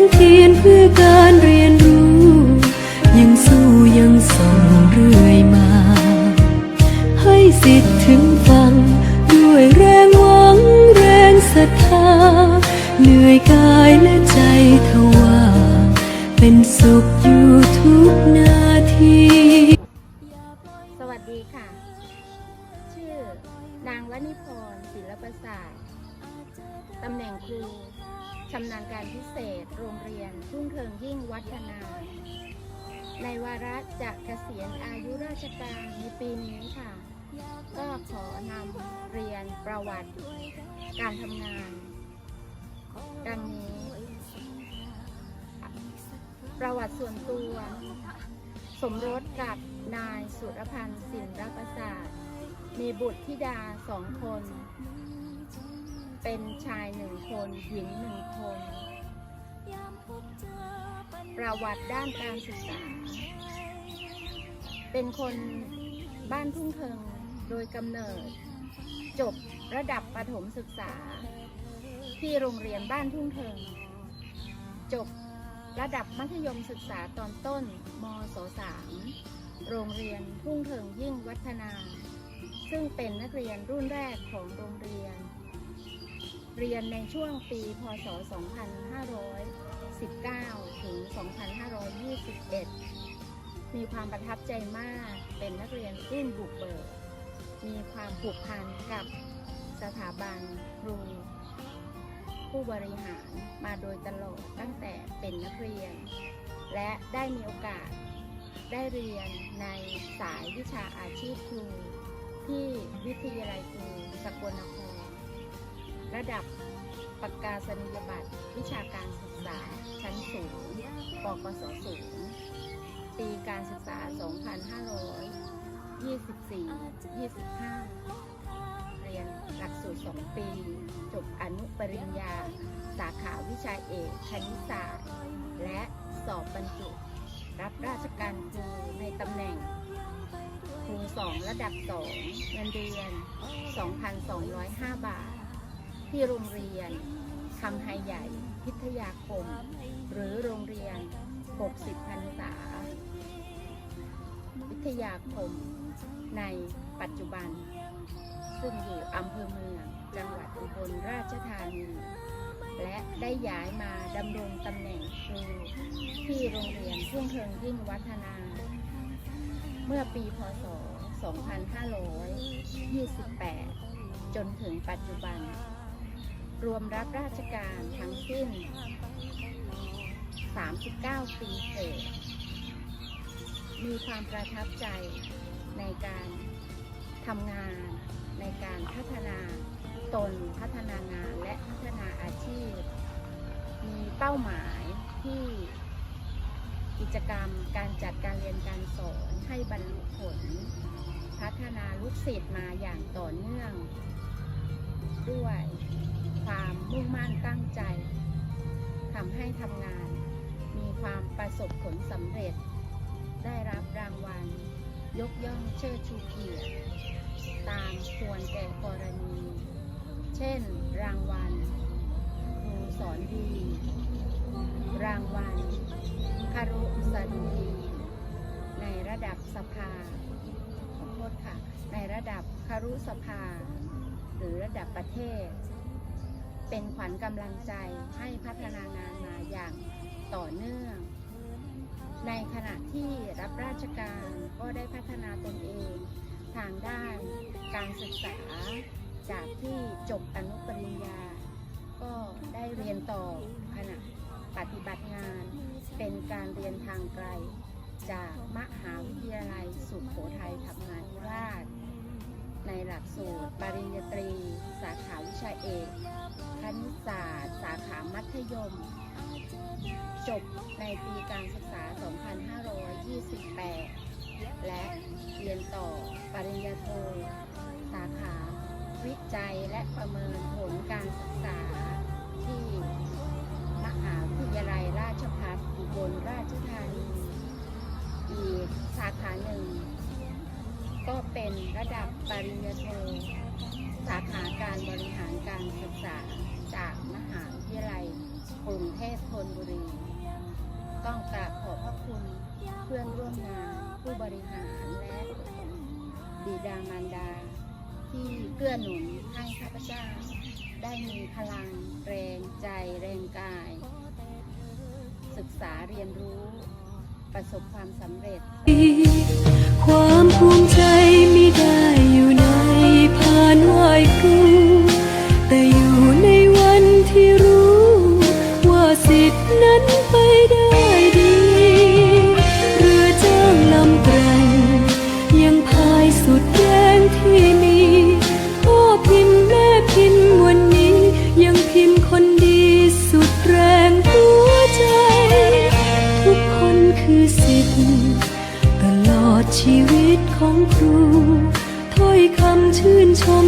นเทียนเพื่อการเรียนรู้ ยังสู้ยังส่งเรื่อยมา ให้สิทธิ์ถึงฟัง ด้วยแรงหวังแรงศรัทธา เหนื่อยกายและใจทว่าเป็นสุขอยู่ทุกนาที สวัสดีค่ะ ชื่อนางวณิพรศิลปศาสตร์ตำแหน่งครู ชำนาญการพิเศษ โรงเรียน ทุ่งเทิงยิ่งวัฒนา ในวาระจะเกษียณอายุราชการในปีนี้ค่ะ ก็ขอนำเรียนประวัติ การทำงาน ดังนี้ ประวัติส่วนตัว สมรสกับนายสุรพันธ์สินรประสาทมีบุตรธิดาสองคน เป็นชายหนึ่งคนหญิงหนึ่งคน ประวัติด้านการศึกษา เป็นคนบ้านทุ่งเทิงโดยกำเนิด จบระดับประถมศึกษา ที่โรงเรียนบ้านทุ่งเทิง จบระดับมัธยมศึกษาตอนต้นมศ3โรงเรียนทุ่งเทิงยิ่งวัฒนา ซึ่งเป็นนักเรียนรุ่นแรกของโรงเรียน เรียนในช่วงปี พศ 2519 ถึง 2521 มีความประทับใจมากเป็นนักเรียนรุ่นบุกเบิก มีความผูกพันกับสถาบันครู ผู้บริหารมาโดยตลอดตั้งแต่เป็นนักเรียน และได้มีโอกาสได้เรียนในสายวิชาอาชีพครู ที่วิทยาลัยครูสกลนคร ระดับประกาศนียบัตรวิชาการศึกษา ชั้นสูงปกศสูง ปีการศึกษา 2524-25 เรียนหลักสูตร 2 ปี จบอนุปริญญา สาขาวิชาเอกคณิตศาสตร์ และสอบบรรจุ รับราชการครูในตำแหน่งครูสองระดับ 2 เงินเดือน 2,205 บาท ที่โรงเรียนคำไฮใหญ่ พิทยาคม หรือโรงเรียน 60พรรษาวิทยาคม ในปัจจุบัน ซึ่งอยู่อำเภอเมือง จังหวัดอุบลราชธานี และได้ย้ายมาดำรงตำแหน่งครูที่โรงเรียนทุ่งเทิงยิ่งวัฒนา เมื่อปีพศ 2528 จนถึงปัจจุบัน รวมรับราชการทั้งสิ้น 39 ปีเศษ มีความประทับใจในการทำงาน ในการพัฒนาตนพัฒนางานและพัฒนาอาชีพ มีเป้าหมายที่กิจกรรมการจัดการเรียนการสอนให้บรรลุผล พัฒนาลูกศิษย์มาอย่างต่อเนื่องด้วย ความมุ่งมั่นตั้งใจทำให้ทำงาน มีความประสบผลสำเร็จ ได้รับรางวัล ยกย่องเชิดชูเกียรติตามควรแก่กรณี เช่น รางวัลครูสอนดี รางวัลคารุสดีในระดับสภาขอโทษค่ะ ในระดับคารุสภา หรือระดับประเทศ เป็นขวัญกำลังใจให้พัฒนางานมาอย่างต่อเนื่อง ในขณะที่รับราชการก็ได้พัฒนาตนเอง ทางด้านการศึกษาจากที่จบอนุปริญญา ก็ได้เรียนต่อขณะปฏิบัติงาน เป็นการเรียนทางไกล จากมหาวิทยาลัยสุโขทัยธรรมาธิราช ในหลักสูตร ปริญญาตรี สาขาวิชาเอก คณิตศาสตร์ สาขามัธยม จบในปีการศึกษา 2528 และเรียนต่อปริญญาโท สาขาวิจัยและประเมินผลการศึกษาที่มหาวิทยาลัยราชภัฏอุบลราชธานี อีกสาขาหนึ่ง ก็เป็นระดับปริญญาโท สาขาการบริหารการศึกษาจากมหาวิทยาลัยกรุงเทพธนบุรี ต้องกราบขอบพระคุณเพื่อนร่วมงานผู้บริหารและบิดามารดา ที่เกื้อหนุนให้ข้าพเจ้า ได้มีพลังแรงใจแรงกาย ศึกษาเรียนรู้ประสบความสำเร็จ ความ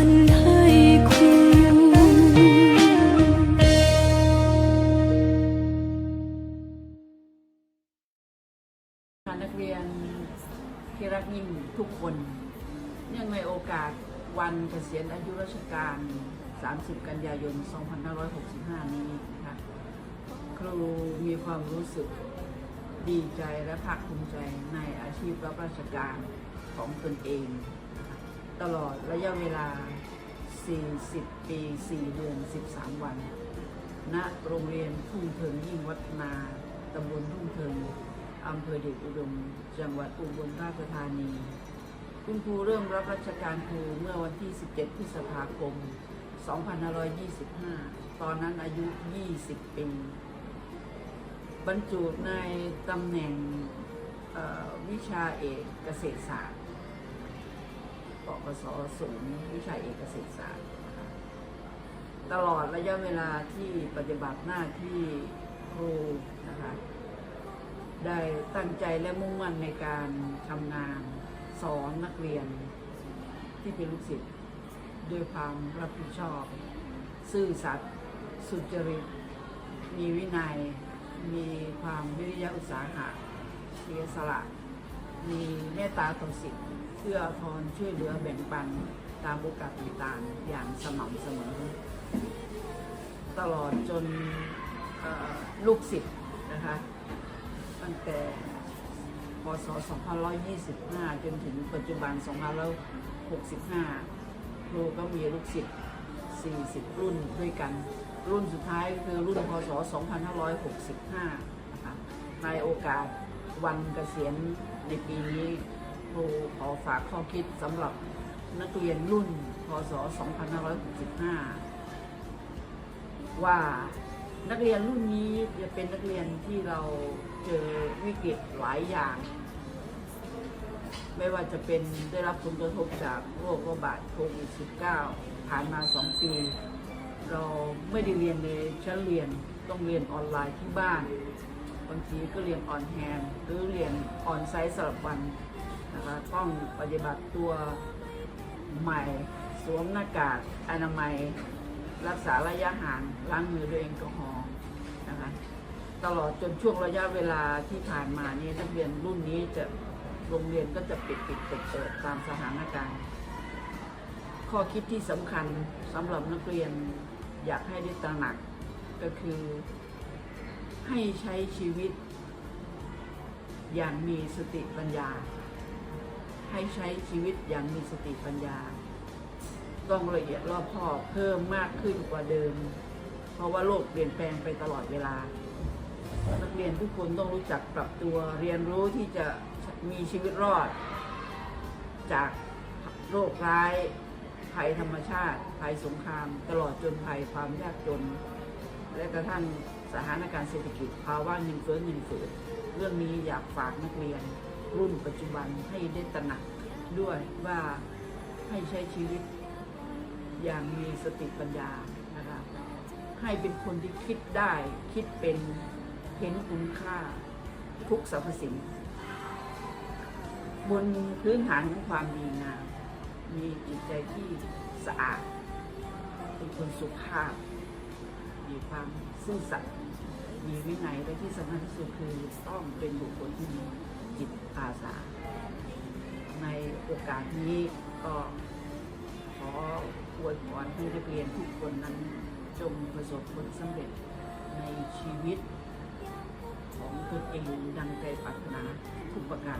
ล 30 กันยายน 2565 นี้นะคะครูมีความรู้สึกดีใจและภาคภูมิใจในอาชีพรับราชการของตนเอง ตลอดระยะเวลา 40 ปี 4 เดือน 13 วัน ณ โรงเรียนทุ่งเทิงยิ่งวัฒนาตำบลทุ่งเทิงอำเภอเดชอุดม จังหวัดอุบลราชธานี คุณครูเริ่มรับราชการครูเมื่อวันที่ 17 พฤษภาคม 2525 ตอนนั้นอายุ 20 ปี บรรจุในตำแหน่งวิชาเอกเกษตรศาสตร์ปกศสูงวิชาเอกเกษตรศาสตร์ ตลอดระยะเวลาที่ปฏิบัติหน้าที่ครูนะคะได้ตั้งใจและมุ่งมั่นในการทำงานสอนนักเรียนที่เป็นลูกศิษย์ ด้วยความรับผิดชอบ ซื่อสัตย์สุจริต มีวินัย มีความวิริยะอุตสาหะเสียสละ มีเมตตาต่อสิทธิ์เพื่อทอนช่วยเหลือแบ่งปันตามโอกาสต่างๆอย่างสม่ำเสมอ ตลอดจนลูกศิษย์นะคะตั้งแต่พศ 2525 จนถึงปัจจุบัน 2565 ครูก็มีลูกศิษย์ 40 รุ่นด้วยกัน รุ่นสุดท้ายก็คือรุ่นพศ 2565 นะคะ ในโอกาสวันเกษียณในปีนี้ ครูขอฝากข้อคิดสำหรับนักเรียนรุ่นพศ 2565 ว่านักเรียนรุ่นนี้จะเป็นนักเรียนที่เราเจอวิกฤตหลายอย่าง ไม่ว่าจะเป็นได้รับผลกระทบจากโรคระบาดโควิด -19 ผ่านมา 2 ปี เราไม่ได้เรียนในชั้นเรียนต้องเรียนออนไลน์ที่บ้าน บางทีก็เรียนออนแฮนหรือเรียนออนไซต์สลับวันนะคะต้องปฏิบัติตัวใหม่ สวมหน้ากากอนามัย รักษาระยะห่างล้างมือด้วยแอลกอฮอล์นะคะตลอดจนช่วงระยะเวลาที่ผ่านมานี่นักเรียนรุ่นนี้จะ โรงเรียนก็จะปิดปิดเปิดเปิดตามสถานการณ์ ข้อคิดที่สำคัญสำหรับนักเรียนอยากให้ได้ตระหนักก็คือ ให้ใช้ชีวิต อย่างมีสติปัญญา ให้ใช้ชีวิตอย่างมีสติปัญญา ต้องละเอียดรอบคอบเพิ่มมากขึ้นกว่าเดิม เพราะว่าโลกเปลี่ยนแปลงไปตลอดเวลานักเรียนทุกคนต้องรู้จักปรับตัวเรียนรู้ที่จะ มีชีวิตรอด จากโรคร้าย ภัยธรรมชาติ ภัยสงคราม ตลอดจนภัยความยากจน และกระทั่งสถานการณ์เศรษฐกิจภาวะเงินเฟ้อเงินเฟ้อเรื่องนี้อยากฝากนักเรียน รุ่นปัจจุบันให้ได้ตระหนักด้วยว่าให้ใช้ชีวิต อย่างมีสติปัญญานะคะให้เป็นคนที่คิดได้ คิดเป็นเห็นคุณค่าทุกสรรพสิ่ง บนพื้นฐานของความดีงามมีจิตใจที่สะอาด เป็นคนสุภาพ มีความซื่อสัตย์มีวินัยและที่สำคัญที่สุดคือต้องเป็นบุคคลที่มีจิตอาสา ในโอกาสนี้ก็ขออวยพรให้นักเรียนทุกคนนั้นจงประสบผลสำเร็จในชีวิตของตนเองดังใจปรารถนาทุกประการ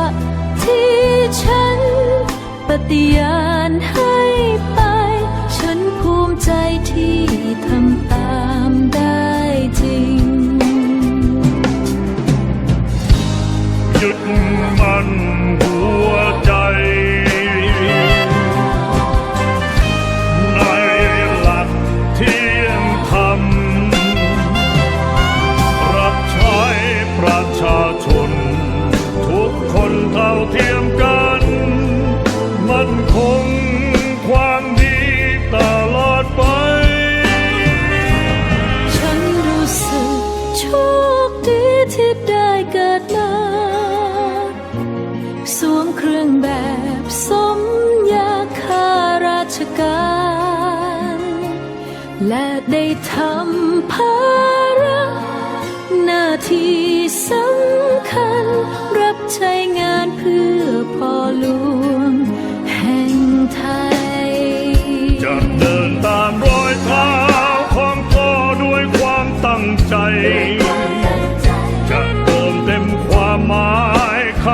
ะที่ฉัน ปฏิญาณให้ไป ฉันภูมิใจที่ทำ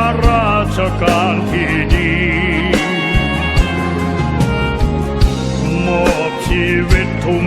ข้าราชการที่ดีมอบชีวิตทุ่ม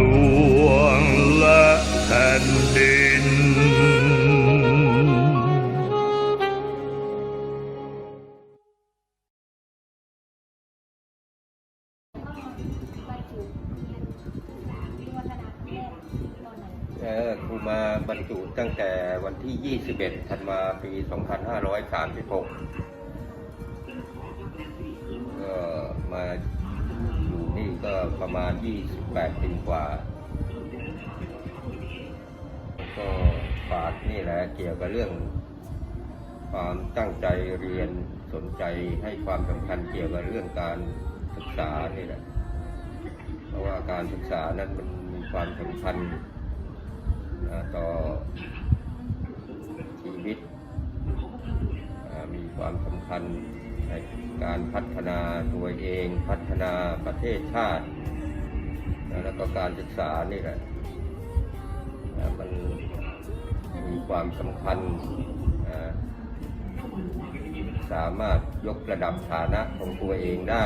ประมาณ 28 ปีกว่า ก็ฝากนี่แหละเกี่ยวกับเรื่อง ความตั้งใจเรียนสนใจให้ความสำคัญเกี่ยวกับเรื่องการศึกษานี่แหละ เพราะว่าการศึกษานั้นมันมีความสำคัญต่อชีวิต มีความสำคัญในการพัฒนาตัวเองพัฒนาประเทศชาติ แล้วก็การศึกษานี่แหละมันมีความสำคัญสามารถยกระดับฐานะของตัวเองได้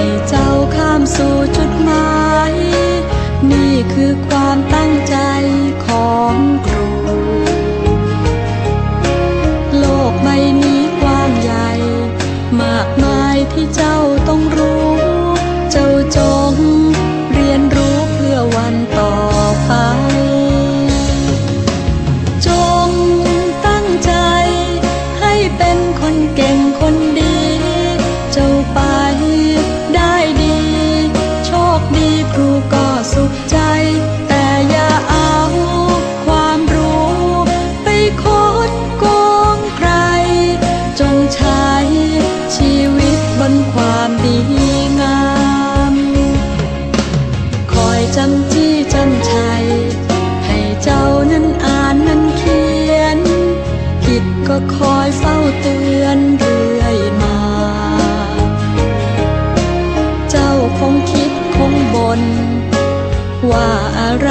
ให้เจ้าข้ามสู่จุดหมาย นี่คือความตั้งใจ ก็คอยเฝ้าเตือนเรื่อยมา เจ้าคงคิดคงบน ว่าอะไร